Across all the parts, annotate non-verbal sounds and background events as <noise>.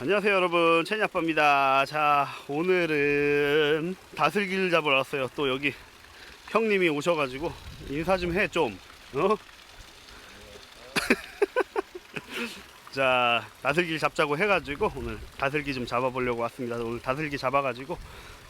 안녕하세요 여러분. 채니아빠입니다. 자 오늘은 다슬기를 잡으러 왔어요. 또 여기 형님이 오셔가지고 인사 좀 해 좀. 어? <laughs> 자 다슬기를 잡자고 해가지고 오늘 다슬기 좀 잡아보려고 왔습니다. 오늘 다슬기 잡아가지고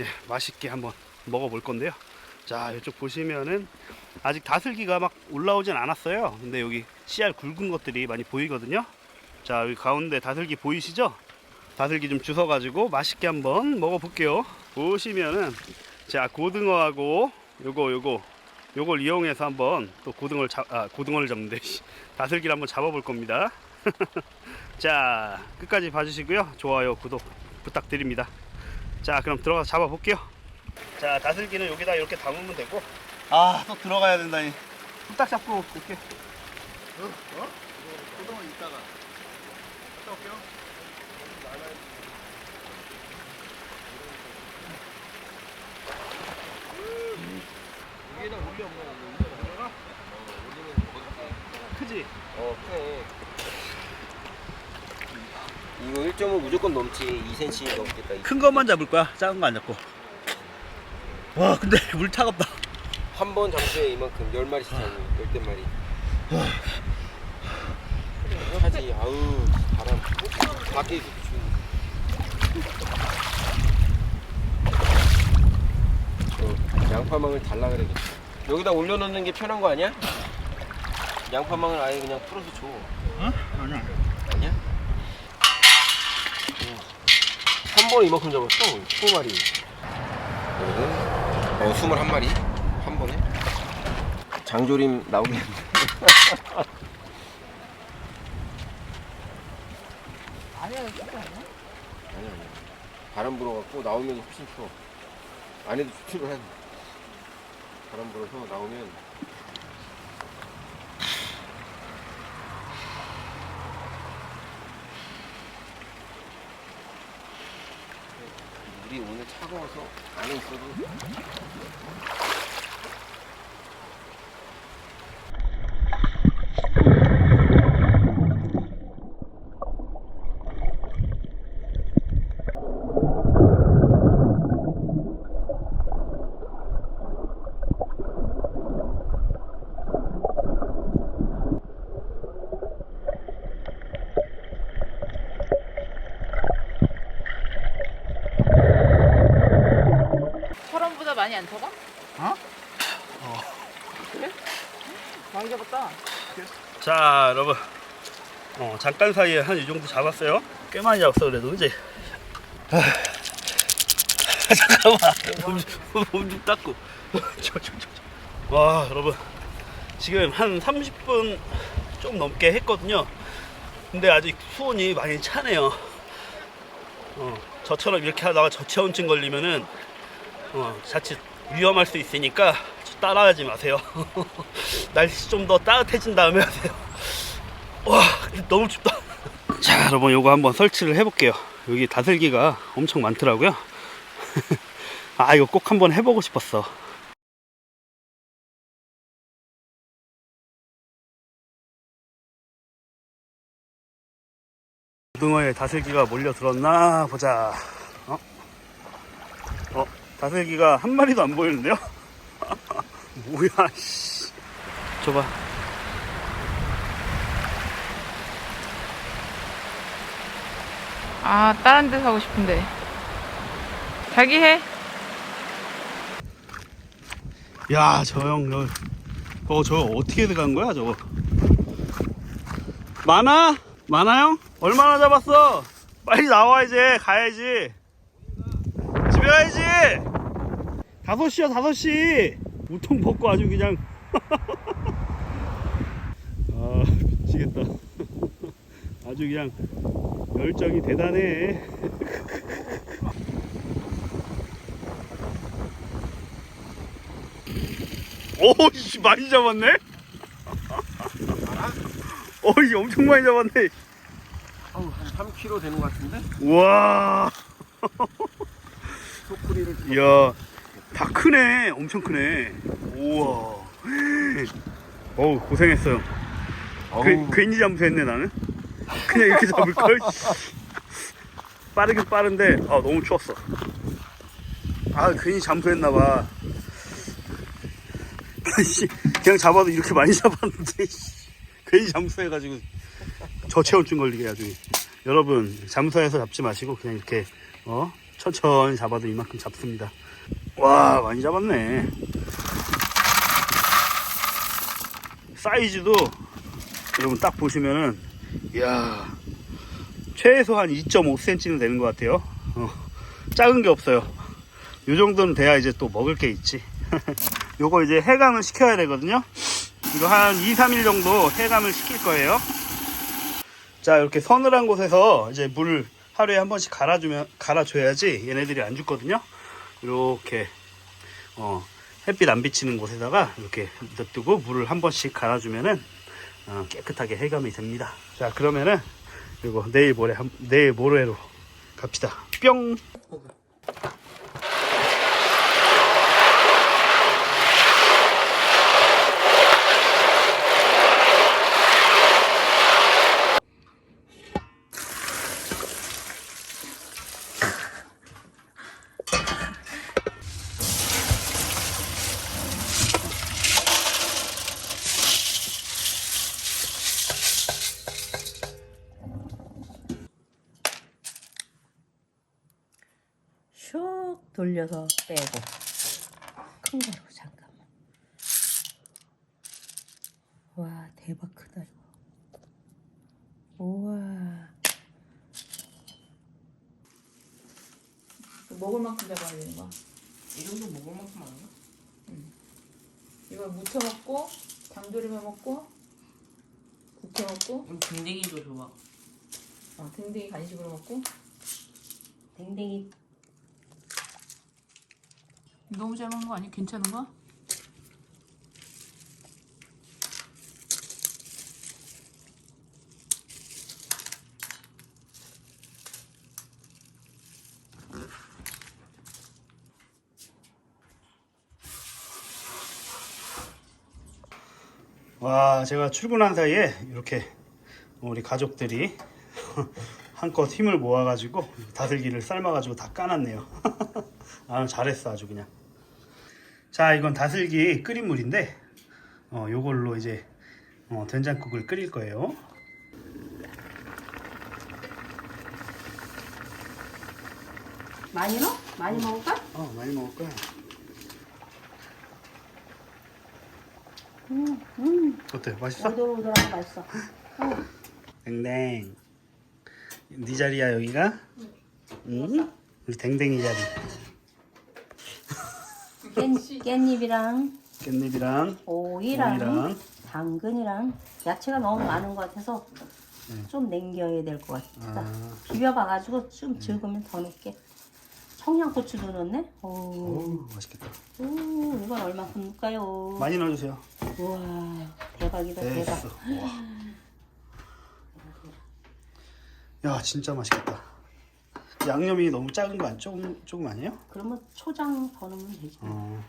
예, 맛있게 한번 먹어볼 건데요. 자 이쪽 보시면은 아직 다슬기가 막 올라오진 않았어요. 근데 여기 씨알 굵은 것들이 많이 보이거든요. 자 여기 가운데 다슬기 보이시죠? 다슬기 좀 주워가지고 맛있게 한번 먹어볼게요. 보시면은 자 고등어하고 요거 요거 요걸 이용해서 한번 또 고등어를 잡, 아 고등어를 잡는데 씨, 다슬기를 한번 잡아볼 겁니다. <laughs> 자 끝까지 봐주시고요. 좋아요 구독 부탁드립니다. 자 그럼 들어가서 잡아볼게요. 자 다슬기는 여기다 이렇게 담으면 되고 아 또 들어가야 된다니 딱 잡고 이렇게 어? 고등어 이따가 갔다 올게요. 위에다 올려 먹어. 올려가? 크지? 어, 그래. 이거 1.5 무조건 넘지. 2cm 넘겠다. 큰 것만 잡을 거야 작은 거 안 잡고 와 근데 <laughs> 물 차갑다 한번 잠수에 이만큼 10마리씩 잡는 10대 마리. 하지. 아우, 바람. 밖에 이렇게 추운. 어, 양파망을 달라 그래야겠다. 여기다 올려놓는 게 편한 거 아니야? 양파망을 아예 그냥 풀어서 줘. 어? 아니야 아니야? 한 번에 이만큼 잡았어. 20마리. 어, 21마리. 한 번에. 장조림 나오겠네. <laughs> 아니야, 진짜 아니야? 아니야, 아니야. 바람 불어갖고 나오면 훨씬 추워. 안에도 한. 바람 불어서 나오면. 물이 오늘 차가워서 안에 있어도 많이 안 잡아? 어? 어. 그래? 많이 잡았다. 자 여러분 어, 잠깐 사이에 한 이 정도 잡았어요 꽤 많이 잡았어 그래도 그지? 아, 잠깐만 몸 좀 닦고 저, 저, 저, 저. 와 여러분 지금 한 30분 좀 넘게 했거든요 근데 아직 수온이 많이 차네요 어, 저처럼 이렇게 하다가 저체온증 걸리면은 어, 자칫 위험할 수 있으니까 따라하지 마세요. <laughs> 날씨 좀 더 따뜻해진 다음에 하세요. 와, 너무 춥다. 자, 여러분, 요거 한번 설치를 해볼게요. 여기 다슬기가 엄청 많더라고요. <laughs> 아, 이거 꼭 한번 해보고 싶었어. 고등어에 다슬기가 몰려 들었나 보자. 다슬기가 한 마리도 안 보이는데요? <laughs> 뭐야, 씨. 줘봐. 아, 다른 데 사고 싶은데. 자기 해. 야, 저 형, 저, 어, 저 어떻게 들어간 거야, 저거? 많아? 많아요? 얼마나 잡았어? 빨리 나와, 이제. 가야지. 집에 가야지. 다섯 시야, 다섯 시. 우통 벗고 아주 그냥. <laughs> 아, 미치겠다. <laughs> 아주 그냥 열정이 대단해. <laughs> 오씨 많이 잡았네. 어이 엄청 많이 잡았네. 한 3kg 되는 것 같은데? 우와. 소쿠리를 이야 다 크네. 엄청 크네. 우와. 어우 고생했어요. 어우. 그, 괜히 잠수했네 나는. 그냥 이렇게 잡을 걸. <laughs> 빠르긴 빠른데 아 너무 추웠어 아 괜히 잠수했나봐 씨, 그냥 잡아도 이렇게 많이 잡았는데 씨. 괜히 잠수해가지고 저체온증 걸리게 아주 여러분 잠수해서 잡지 마시고 그냥 이렇게 어 천천히 잡아도 이만큼 잡습니다 와 많이 잡았네. 사이즈도 여러분 딱 보시면은 이야 최소 한 2.5cm는 되는 것 같아요. 어, 작은 게 없어요. 요 정도는 돼야 이제 또 먹을 게 있지. <laughs> 요거 이제 해감을 시켜야 되거든요. 이거 한 2, 3일 정도 해감을 시킬 거예요. 자 이렇게 서늘한 곳에서 이제 물 하루에 한 번씩 갈아주면 갈아줘야지 얘네들이 안 죽거든요 이렇게 어, 햇빛 안 비치는 곳에다가 이렇게 놔두고 물을 한 번씩 갈아주면은 어, 깨끗하게 해감이 됩니다. 자 그러면은 이거 내일 모레 한, 내일 모레로 갑시다. 뿅. 슉 돌려서 빼고. 큰 거로 잠깐만. 와 대박 크다 이거. 우와. 먹을 만큼 잡아야 되는 거야. 이 정도 먹을 만큼 아닌가? 이걸 무쳐 먹고 장조림 해 먹고 국해 먹고. 음, 댕댕이도 좋아. 어, 댕댕이 간식으로 먹고. 댕댕이 너무 잘 먹는 거 아니야? 괜찮은 거야? 와 제가 출근한 사이에 이렇게 우리 가족들이 한껏 힘을 모아가지고 다슬기를 삶아가지고 다 까놨네요. <laughs> 아 잘했어 아주 그냥. 자 이건 다슬기 끓인 물인데 어 요걸로 이제 어, 된장국을 끓일 거예요. 많이 넣어? 많이 먹을까? 어 많이 먹을 거야. 음, 음. 어때 맛있어? 오돌오돌한 거 맛있어 <laughs> 댕댕. 네 자리야 여기가? 응? 우리 댕댕이 자리. 깻, 깻잎이랑 깻잎이랑 오이랑, 오이랑 당근이랑 야채가 너무 많은 것 같아서 좀 남겨야 될 것 같다 아, 비벼봐가지고 좀 적으면 더 넣을게 청양고추도 넣네 오, 오 맛있겠다. 오 이건 얼마큼 넣을까요 많이 넣어주세요. 우와 대박이다 대박 됐어. 와. 야 진짜 맛있겠다. 양념이 너무 작은 거 안 조금 조금 아니에요? 그러면 초장 더 넣으면 되지 어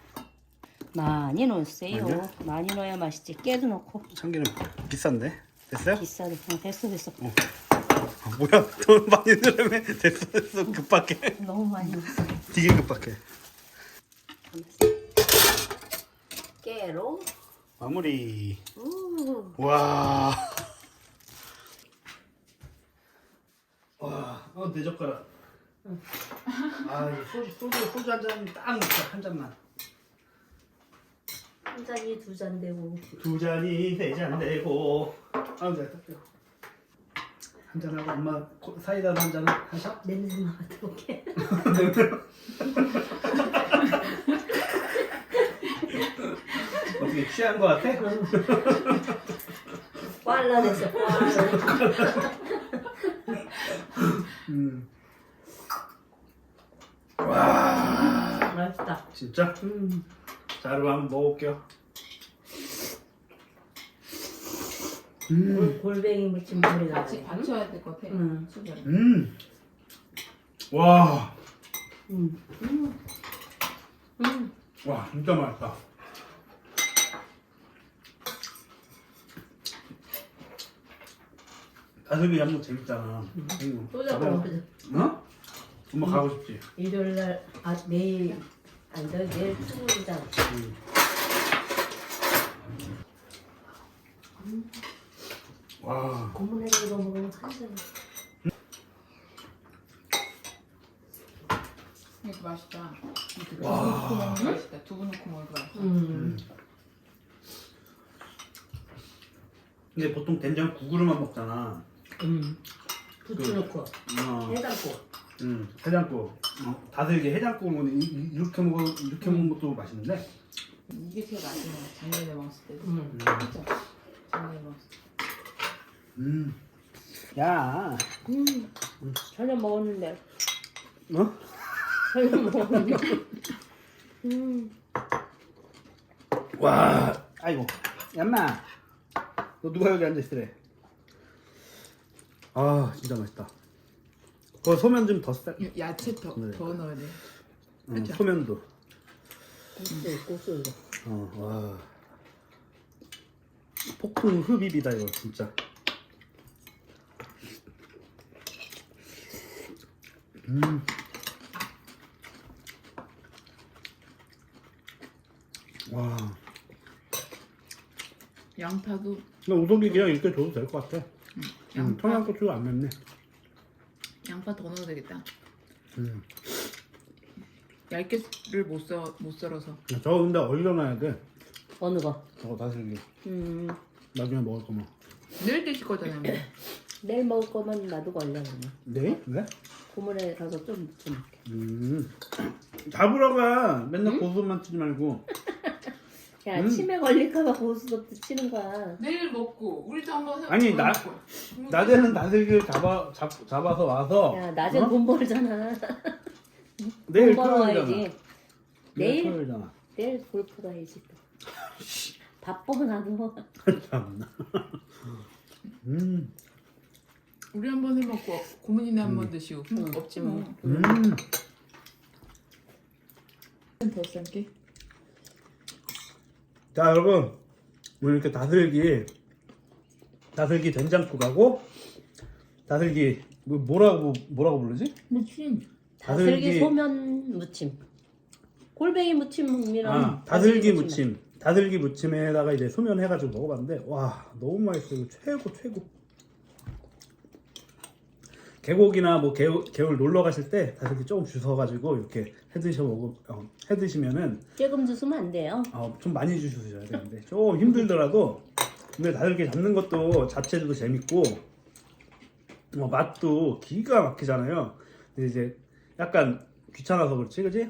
많이 넣으세요 많이요? 많이 넣어야 맛있지 깨도 넣고 참기름 비싼데 됐어요? 비싸도 어, 됐어 됐어 아, 뭐야 <laughs> 돈 많이 넣으면 됐어 됐어 급박해. 너무 많이 넣었어 되게 급박해. 깨로 마무리. 우 와. 와, 어, 내 젓가락. 아, 이거 소주, 소주, 소주 한잔딱 먹자, 한 잔만. 한 잔이 두 잔 되고 두 잔이 세잔 되고. 아, 내가 닦여. 한 잔 하고 엄마 코- 사이다로 한 잔 하셔? <laughs> 냄새 맡아볼게 <laughs> 어떻게 취한 거 같아? 꽐라냈어 꽐라 <laughs> 음. 맛있다 진짜? 음. 자, 그럼 한번 먹어볼게요. 골- 골뱅이 무침 물이 같이 나네 받쳐야 될 것 같아. 응. 수저를. 음. 와. 음. 음. 음. 와, 진짜 맛있다. 다슬기 거 재밌잖아. 응. 또 잡아. 가자. 어? 엄마 가고 싶지. 일요일 날, 아, 내일, 아니, 너 내일 출근이잖아. 와. 고문에 이거 먹으면 한잔. 이거 맛있다. 이거 두부 넣고 거 맛있다. 두부 넣고 거 맛있다. 음. 근데 보통 된장 국으로만 먹잖아. 음. 부추 넣고, 어. 해담고. 음. 해장국. 어, 다슬기 해장국을 먹는 이- 이- 이렇게 먹어 이렇게 먹는 것도 맛있는데. 이게 제일 맛있는 거 작년에 먹었을 때. 음. 그죠? 작년에 먹었을 때. 음. 야. 음. 저녁 먹었는데. 어? 저녁 먹었는데. 음. 와. 아이고. 얌마. 너 누가 여기 앉아 있으래? 아 진짜 맛있다. 그 소면 좀더 쌀. 야채 더, 네. 더 넣어야 돼. 어, 그쵸? 소면도. 고수, 고수 이거. 어, 와. 폭풍 흡입이다 이거 진짜. 음. 와. 양파도 나 우동이 그냥 이렇게 줘도 될 것 같아. 음, 양파 청양고추가 안 맵네. 양파 더 넣어도 되겠다. 음. 얇게를 못 썰, 못 썰어서. 저거 근데 얼려놔야 돼. 어느 거? 저거 다슬기. 음. 나중에 먹을 거면. 내일 드실 거잖아요. 뭐. 내일 먹을 거만 놔두고 얼려 그냥. 네? 왜? 고문에 가서 좀 묻혀놓게. 음. <clears throat> 잡으러 가. 맨날 고수만 치지 말고. <laughs> 야, 음. 치매 걸릴까봐 고수도 치는 거야. 내일 먹고 우리도 한번 해. 아니, 나- 낮에는 다슬기를 잡아 잡, 잡아서 와서 야, 낮에 어? 돈 벌잖아. <laughs> 내일 돈 벌어와야지. 토요일이잖아. 내일? 토요일이잖아. 내일 골프 가야지 또. <laughs> 바빠 나도. 참나. <laughs> 음. 우리 한번 해 먹고 고문이나 한번 드시고 응. 없지 뭐. 음. 더 삶게. 자 여러분 오늘 이렇게 다슬기 다슬기 된장국하고 다슬기 뭐- 뭐라고 뭐라고 부르지? 무침. 다슬기 다슬기- 소면 무침. 골뱅이 무침이랑 아 다슬기 무침. 다슬기 무침에다가 이제 소면 해가지고 먹어봤는데 와 너무 맛있어 이거 최고 최고. 계곡이나 뭐 개울, 개울 놀러 가실 때 다슬기 조금 주워가지고 이렇게 해 드셔 먹어 어, 해 드시면은 조금 주시면 안 돼요. 어, 좀 많이 주셔야 되는데 좀 힘들더라도 근데 다슬기 잡는 것도 자체도 재밌고 어, 맛도 기가 막히잖아요. 근데 이제 약간 귀찮아서 그렇지, 그지?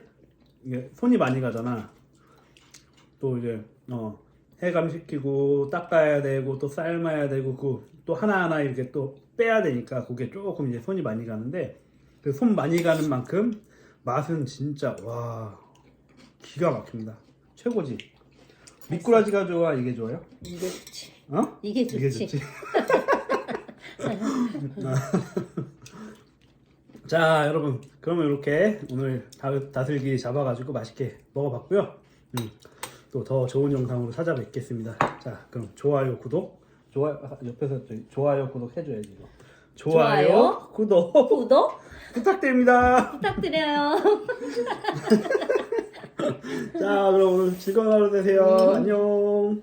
이게 손이 많이 가잖아. 또 이제 어, 해감 시키고 닦아야 되고 또 삶아야 되고 그 또 하나하나 이렇게 또 빼야 되니까 그게 조금 이제 손이 많이 가는데 그 손 많이 가는 만큼 맛은 진짜 와 기가 막힙니다. 최고지. 미꾸라지가 좋아, 이게 좋아요? 이게 좋지. 어? 이게 좋지. 이게 좋지. <laughs> 자, 여러분, 그러면 이렇게 오늘 다, 다슬기 잡아가지고 맛있게 먹어봤고요. 음, 또 더 좋은 영상으로 찾아뵙겠습니다. 자, 그럼 좋아요, 구독, 좋아요, 아, 옆에서 저기 좋아요, 구독 해줘야지 이거. 좋아요, 좋아요. 구독 구독 부탁드립니다. 부탁드려요. <laughs> 자, 그럼 오늘 즐거운 하루 되세요. 음. 안녕.